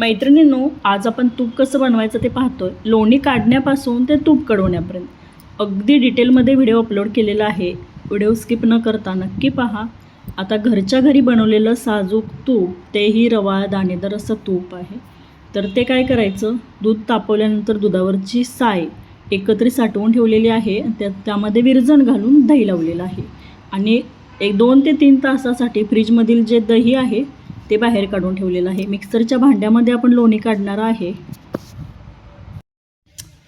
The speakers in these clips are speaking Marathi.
मैत्रिणींनो आज आपण तूप कसं बनवायचं ते पाहतोय. लोणी काढण्यापासून ते तूप कडवण्यापर्यंत अगदी डिटेलमध्ये व्हिडिओ अपलोड केलेला आहे. व्हिडिओ स्किप न करता नक्की पहा. आता घरच्या घरी बनवलेलं साजूक तूप तेही रवा दाणेदार असं तूप आहे. तर ते काय करायचं? दूध तापवल्यानंतर दुधावरची साय एकत्रित साठवून ठेवलेली आहे. त्या त्यामध्ये विरजण घालून दही लावलेलं आहे. आणि एक दोन ते तीन तासासाठी फ्रीजमधील जे दही आहे ते बाहेर काढून ठेवलेलं आहे. मिक्सरच्या भांड्यामध्ये आपण लोणी काढणार आहे.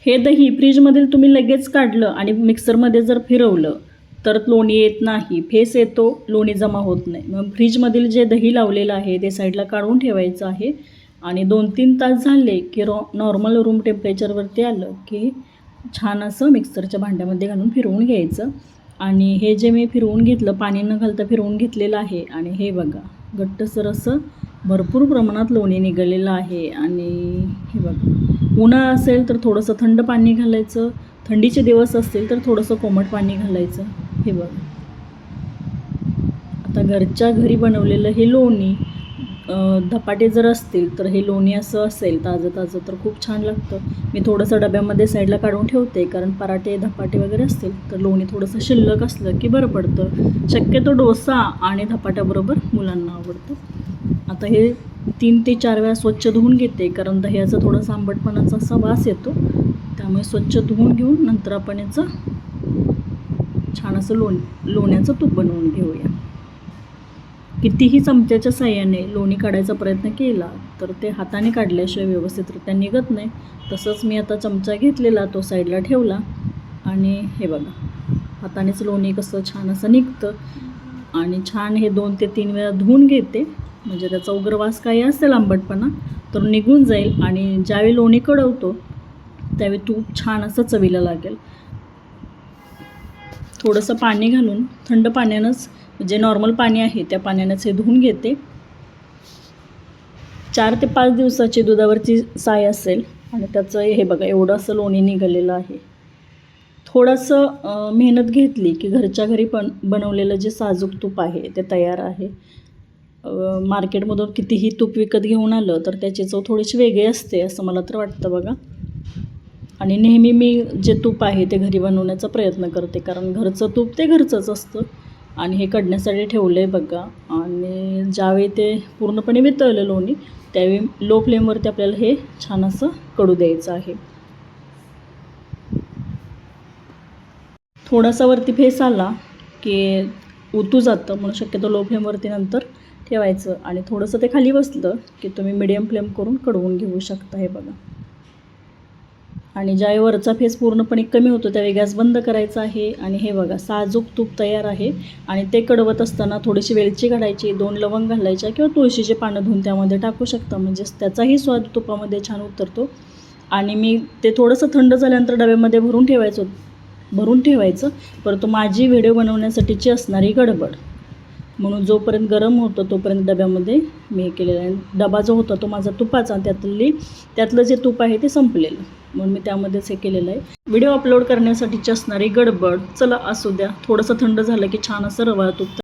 हे दही फ्रीजमधील तुम्ही लगेच काढलं आणि मिक्सरमध्ये जर फिरवलं तर लोणी येत नाही. फेस येतो लोणी जमा होत नाही. मग फ्रीजमधील जे दही लावलेलं आहे ते साईडला काढून ठेवायचं आहे. आणि दोन तीन तास झाले की रॉ नॉर्मल रूम टेम्परेचरवरती आलं की छान असं मिक्सरच्या भांड्यामध्ये घालून फिरवून घ्यायचं. आणि हे जे मी फिरवून घेतलं पाणी न घालता फिरवून घेतलेलं आहे. आणि हे बघा. घट्टसर असं भरपूर प्रमाणात लोणी निघालेलं आहे. आणि हे बघा उन्हाळा असेल तर थोडंसं थंड पाणी घालायचं. थंडीचे दिवस असतील तर थोडंसं कोमट पाणी घालायचं. हे बघा. आता घरच्या घरी बनवलेलं हे लोणी धपाटे जर असतील तर हे लोणी असं असेल ताजं ताजं तर खूप छान लागतं. मी थोडंसं डब्यामध्ये साईडला काढून ठेवते कारण पराठे धपाटे वगैरे असतील तर लोणी थोडंसं शिल्लक असलं की बरं पडतं. शक्यतो डोसा आणि धपाट्याबरोबर मुलांना आवडतं. आता हे तीन ते चार वेळा स्वच्छ धुवून घेते कारण दह्याचा थोडासा आंबटपणाचा असा वास येतो. त्यामुळे स्वच्छ धुवून घेऊन नंतर आपण याचं छान असं लोण लोण्याचं तूप बनवून घेऊया. कितीही चमच्याच्या साह्याने लोणी काढायचा प्रयत्न केला तर ते हाताने काढल्याशिवाय व्यवस्थितरित्या निघत नाही. तसंच मी आता चमचा घेतलेला तो साईडला ठेवला. आणि हे बघा हातानेच लोणी कसं छान असं निघतं. आणि छान हे दोन ते तीन वेळा धुवून घेते. म्हणजे त्याचा उग्रवास काही असेल आंबटपणा तर निघून जाईल. आणि ज्यावेळी लोणी कडवतो त्यावेळी तूप छान असं चवीला लागेल. थोडंसं पाणी घालून थंड पाण्यानंच जे नॉर्मल पाणी आहे त्या पाण्यानंच हे धुवून घेते. चार ते पाच दिवसाची दुधावरची साय असेल आणि त्याचं हे बघा एवढं असं लोणी निघालेलं आहे. थोडंसं मेहनत घेतली की घरच्या घरी पण बनवलेलं जे साजूक तूप आहे ते तयार आहे. मार्केटमधून कितीही तूप विकत घेऊन आलं तर त्याची चव थोडीशी वेगळी असते असं मला तर वाटतं बघा. आणि नेहमी मी जे तूप आहे ते घरी बनवण्याचा प्रयत्न करते कारण घरचं तूप ते घरचंच असतं. आणि हे कडण्यासाठी ठेवलं आहे बघा. आणि ज्यावेळी ते पूर्णपणे वितळलं लोणी त्यावेळी लो फ्लेमवरती आपल्याला हे छान असं कडू द्यायचं आहे. थोडासा वरती फेस आला की उतू जातं म्हणून शक्यतो लो फ्लेमवरती नंतर ठेवायचं. आणि थोडंसं ते खाली बसलं की तुम्ही मिडियम फ्लेम करून कडवून घेऊ शकता हे बघा. आणि ज्यावेळी वरचा फेस पूर्णपणे कमी होतो त्यावेळी गॅस बंद करायचा आहे. आणि हे बघा साजूक तूप तयार आहे. आणि ते कडवत असताना थोडीशी वेलची घालायची दोन लवंग घालायच्या किंवा तुळशीचे पानं धुवून त्यामध्ये टाकू शकता. म्हणजे त्याचाही स्वाद तुपामध्ये छान उतरतो. आणि मी ते थोडंसं थंड झाल्यानंतर डब्यामध्ये भरून ठेवायचं भरून ठेवायचं. परंतु माझी व्हिडिओ बनवण्यासाठीची असणारी गडबड. म्हणून जोपर्यंत गरम होतं तोपर्यंत डब्यामध्ये मी हे केलेलं आहे. डबा जो होता तो माझा तुपाचा त्यातली त्यातलं जे तूप आहे ते संपलेलं. म्हणून मी त्यामध्येच हे केलेलं आहे. व्हिडिओ अपलोड करण्यासाठीची असणारी गडबड. चला असू द्या. थोडंसं थंड झालं की छान असं रवा तूप.